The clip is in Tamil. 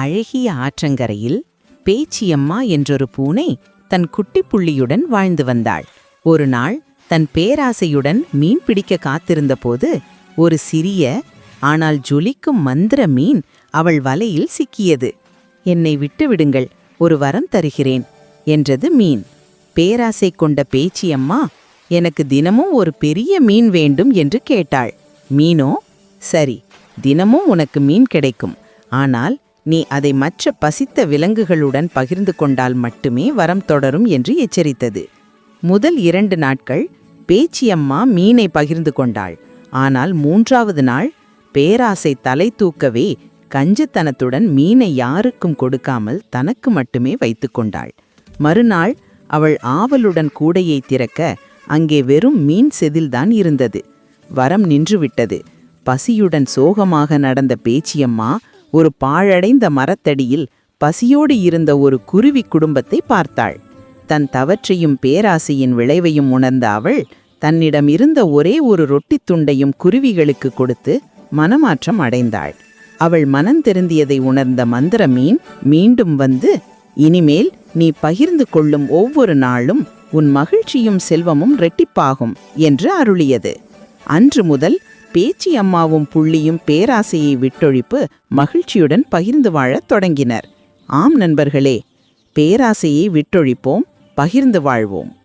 அழகிய ஆற்றங்கரையில் பேச்சியம்மா என்றொரு பூனை தன் குட்டிப் புள்ளியுடன் வாழ்ந்து வந்தாள். ஒரு நாள் தன் பேராசையுடன் மீன் பிடிக்க காத்திருந்தபோது ஒரு சிறிய ஆனால் ஜொலிக்கும் மந்திர மீன் அவள் வலையில் சிக்கியது. என்னை விட்டுவிடுங்கள் ஒரு வரம் தருகிறேன் என்றது மீன். பேராசை கொண்ட பேச்சியம்மா எனக்கு தினமும் ஒரு பெரிய மீன் வேண்டும் என்று கேட்டாள். மீனோ? சரி தினமும் உனக்கு மீன் கிடைக்கும். ஆனால் நீ அதை மற்ற பசித்த விலங்குகளுடன் பகிர்ந்து கொண்டால் மட்டுமே வரம் தொடரும் என்று எச்சரித்தது. முதல் இரண்டு நாட்கள் பேச்சியம்மா மீனை பகிர்ந்து கொண்டாள். ஆனால் மூன்றாவது நாள் பேராசை தலை தூக்கவே கஞ்சத்தனத்துடன் மீனை யாருக்கும் கொடுக்காமல் தனக்கு மட்டுமே வைத்து கொண்டாள். மறுநாள் அவள் ஆவலுடன் கூடையை திறக்க அங்கே வெறும் மீன் செதில்தான் இருந்தது. வரம் நின்றுவிட்டது. பசியுடன் சோகமாக நடந்த பேச்சியம்மா ஒரு பாழடைந்த மரத்தடியில் பசியோடு இருந்த ஒரு குருவி குடும்பத்தை பார்த்தாள். தன் தவற்றையும் பேராசையின் விளைவையும் உணர்ந்த அவள் தன்னிடம் இருந்த ஒரே ஒரு ரொட்டித் துண்டையும் குருவிகளுக்கு கொடுத்து மனமாற்றம் அடைந்தாள். அவள் மனம் திருந்தியதை உணர்ந்த மந்திர மீன் மீண்டும் வந்து இனிமேல் நீ பகிர்ந்து கொள்ளும் ஒவ்வொரு நாளும் உன் மகிழ்ச்சியும் செல்வமும் ரெட்டிப்பாகும் என்று அருளியது. அன்று முதல் பேச்சி அம்மாவும் புள்ளியும் பேராசையை விட்டொழிப்பு மகிழ்ச்சியுடன் பகிர்ந்து வாழத் தொடங்கினர். ஆம் நண்பர்களே பேராசையை விட்டொழிப்போம் பகிர்ந்து வாழ்வோம்.